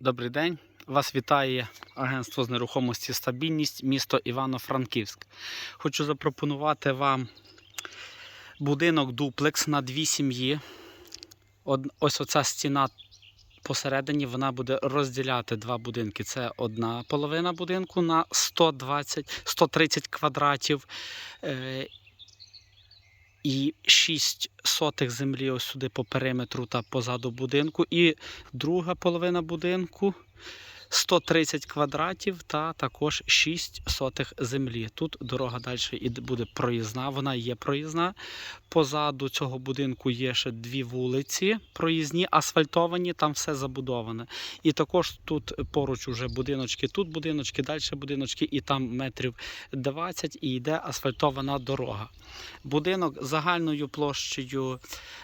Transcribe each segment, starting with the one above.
Добрий день. Вас вітає агентство з нерухомості Стабільність, місто Івано-Франківськ. Хочу запропонувати вам будинок дуплекс на дві сім'ї. Ось оця стіна посередині вона буде розділяти два будинки. Це одна половина будинку на 120, 130 квадратів. І 6 сотих землі ось сюди по периметру та позаду будинку. І друга половина будинку 130 квадратів та також 6 сотих землі. Тут дорога далі буде проїзна, вона є проїзна. Позаду цього будинку є ще дві вулиці проїзні, асфальтовані, там все забудоване. І також тут поруч уже будиночки, тут будиночки, далі будиночки, і там метрів 20 і йде асфальтована дорога. Будинок загальною площею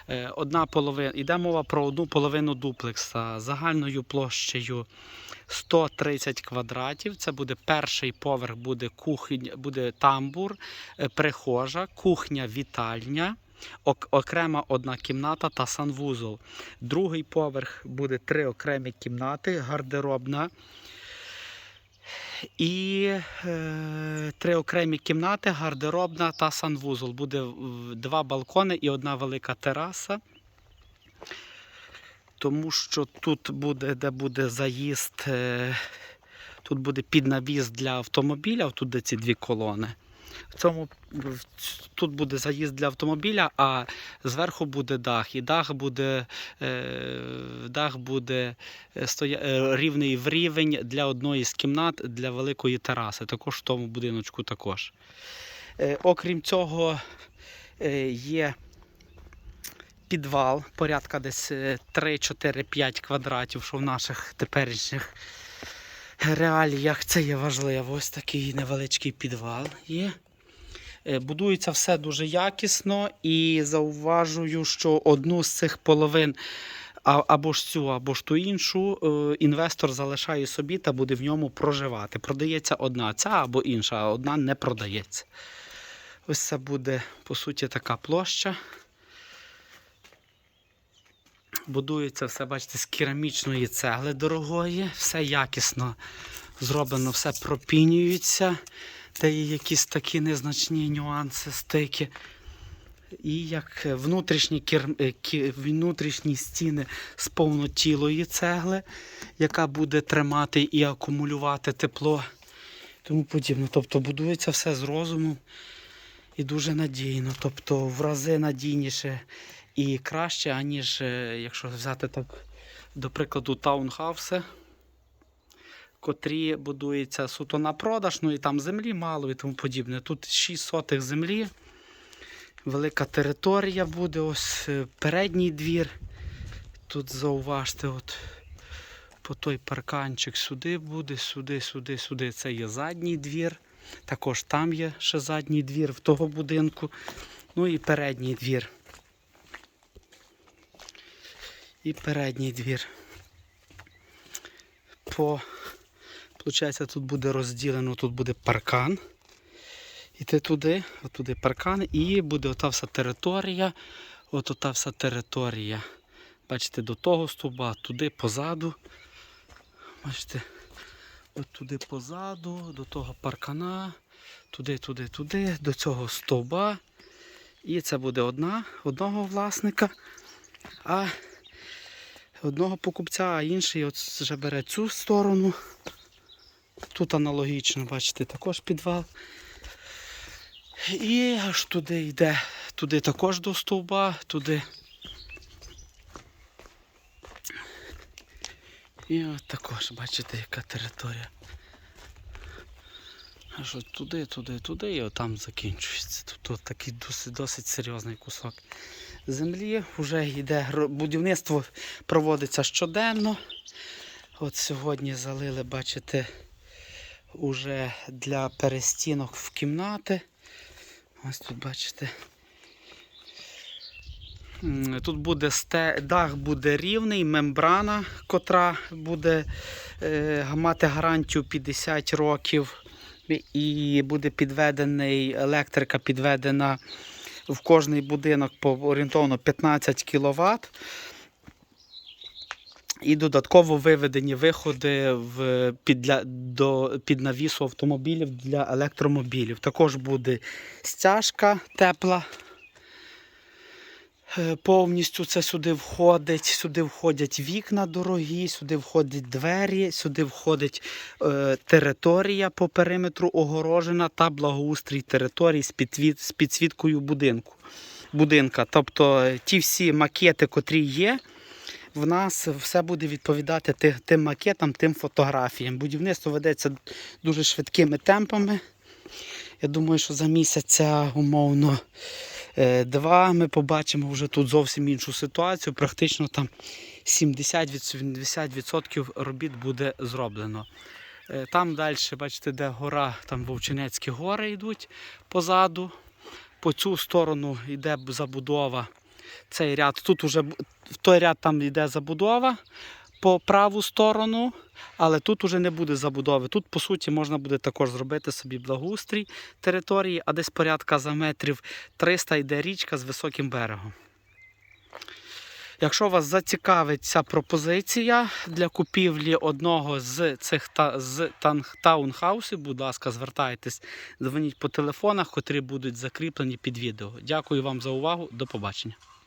е, одна половина. Йде мова про одну половину дуплекса загальною площею 130 квадратів. Це буде перший поверх, буде кухня, буде тамбур, е, прихожа, кухня, вітальня. Окрема одна кімната та санвузол. Другий поверх буде три окремі кімнати, гардеробна. І е, три окремі кімнати, гардеробна та санвузол. Буде два балкони і одна велика тераса. Тому що тут буде, де буде заїзд, е, тут буде піднавіз для автомобіля, тут де ці дві колони. В цьому, тут буде заїзд для автомобіля, а зверху буде дах. І дах буде, е, дах буде е, стоя, рівний в рівень для одної з кімнат для великої тераси. Також в тому будиночку також. Окрім цього, є підвал, порядка десь е, 3-4-5 квадратів, що в наших теперішніх реаліях це є важливо. Ось такий невеличкий підвал є. Е, Будується все дуже якісно і зауважую, що одну з цих половин, або ж цю, або ж ту іншу, е, інвестор залишає собі та буде в ньому проживати. Продається одна ця або інша, а одна не продається. Ось це буде, по суті, така площа. Будується все, бачите, з керамічної цегли дорогої, все якісно зроблено, все пропінюється, де є якісь такі незначні нюанси, стики. І як внутрішні, кір... е, внутрішні стіни з повнотілої цегли, яка буде тримати і акумулювати тепло, тому подібне. Тобто будується все з розумом і дуже надійно. Тобто в рази надійніше і краще, аніж е, якщо взяти так, до прикладу, таунхауси, котрі будуються суто на продаж, ну і там землі мало і тому подібне. Тут 6 сотих землі, велика територія буде, ось е, передній двір. Тут зауважте, от по той парканчик сюди буде, сюди, сюди, сюди. Це є задній двір. Також там є ще задній двір в того будинку. Ну і передній двір. І передній двір. По, Получається, тут буде розділено, тут буде паркан. Іти туди, отуди паркан, і буде ота вся територія. От ота вся територія. Бачите, до того стовба, туди позаду. Бачите, от туди позаду, до того паркана, туди, туди, туди, до цього стовба. І це буде одна, одного власника, а одного покупця, а інший от вже бере цю сторону. Тут аналогічно, бачите, також підвал. І аж туди йде, туди також до стовба, туди. І от також, бачите, яка територія. Аж от туди, туди, туди і отам закінчується. Тут такий досить, досить серйозний кусок землі. Вже йде будівництво проводиться щоденно. От сьогодні залили, бачите, уже для перестінок в кімнати. Ось тут бачите. Тут буде дах буде рівний, мембрана, котра буде е, мати гарантію 50 років. І буде підведений, електрика підведена в кожний будинок по орієнтовно 15 кВт. І додатково виведені виходи в, під, для, до, під навісу автомобілів для електромобілів. Також буде стяжка тепла. Е, Повністю це сюди входить. Сюди входять вікна дорогі, сюди входять двері, сюди входить е, територія по периметру огорожена та благоустрій території з, підвід, з підсвіткою будинку. будинка. Тобто е, ті всі макети, котрі є, в нас все буде відповідати ти- тим макетам, тим фотографіям. Будівництво ведеться дуже швидкими темпами. Я думаю, що за місяця умовно два ми побачимо вже тут зовсім іншу ситуацію. Практично там 70-80% робіт буде зроблено. Е, Там далі, бачите, де гора, там Вовчинецькі гори йдуть позаду. По цю сторону йде забудова. Цей ряд, тут уже в той ряд там йде забудова по праву сторону, але тут уже не буде забудови. Тут, по суті, можна буде також зробити собі благоустрій території, а десь порядка за метрів 300 йде річка з високим берегом. Якщо вас зацікавить ця пропозиція для купівлі одного з цих та, з таунхаусів, будь ласка, звертайтесь, дзвоніть по телефонах, котрі будуть закріплені під відео. Дякую вам за увагу. До побачення.